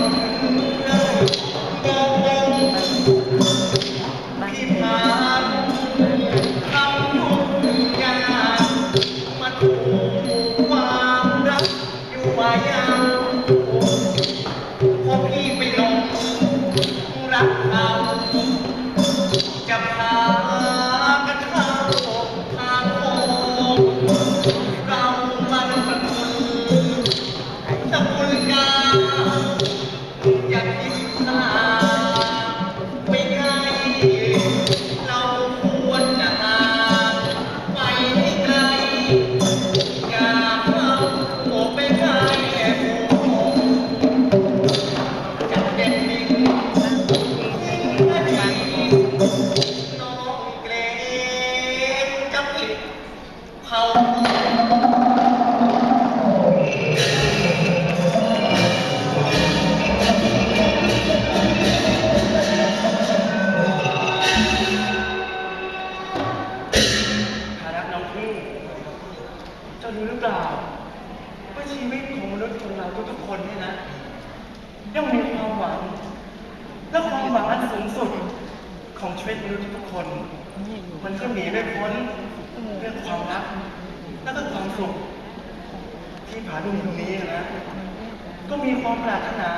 หมดเรื่องงงที่ผ่านทำทุกอย่างมาถูกความรักอยู่มายา ขาฐานะน้องพี่จ้ารู้หรือเปล่าว่าชีวิตของมนุษย์คนเราทุกๆคนเนี่ยนะย่อมมีความหวังและความหวังอันสูงสุดของชีวิตมนุษย์ทุกคน มันก็หนีไม่พ้น เรื่องความรักและก็ความสุขที่ผาดุงตรงนี้นะ ก็มีความปรารถนา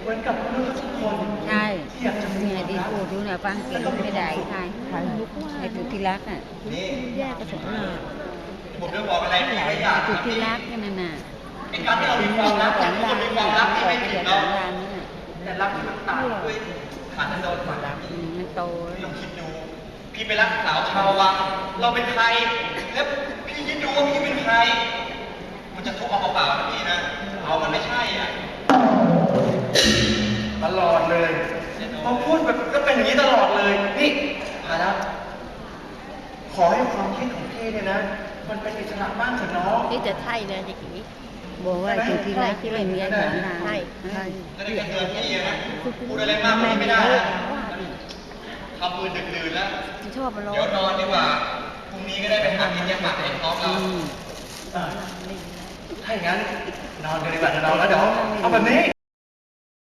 เหมือนกับมนุษย์ทุกคนใช่ที่อยากจะมีเนี่ยความดีรักพูดดูเนี่ยฟังเสียงไม่ได้ใช่ไอ้สุดที่รักอะนี่แยกกระสนหนาผมจะบอกอะไรพี่ไม่อยากสุดนะที่พี่รักกันน่ะน่ะไอ้การที่เรามีความรักขเนี่อยงทุกคนร้านมีความรักที่ไม่ผิดเนาะเนาะร้านนี้น่ะแต่รักที่มันต่างด้วยขาดโดนความรักอืมมันโตพี่ลองคิดดู พี่ไปรักสาวชาววัง เราเป็นใคร แล้วพี่คิดดูว่าพี่เป็นใคร มันจะทุกข์เอาเปล่าๆนะพี่นะ เอามันไม่ใช่อะ ตลอดเลยพอพูดแบบก็เป็นอย่างนี้ตลอดเลย นี่ภาระขอให้ความคิดของพี่เนี่ยนะ มันเป็นอิสระบ้างเถอะน้อง นี่จะใช่เลยจะกี้บอกว่าสุดที่รักที่เป็นเมียของนางใช่ใช่ ก็ได้เตือนพี่อะนะพูดอะไรมากกว่านี้ไม่ได้นะ ทำมือดึกดื่นแล้วชอบมันร้อเดี๋ยวนนอนดีกว่า พรุ่งนี้ก็ได้ไปหากินยาหมักให้ท้องเรา อืมเออถ้าอย่างนั้นนอนกันดีกว่าจะนอนแล้วเดี๋ยวเอาแบบนี้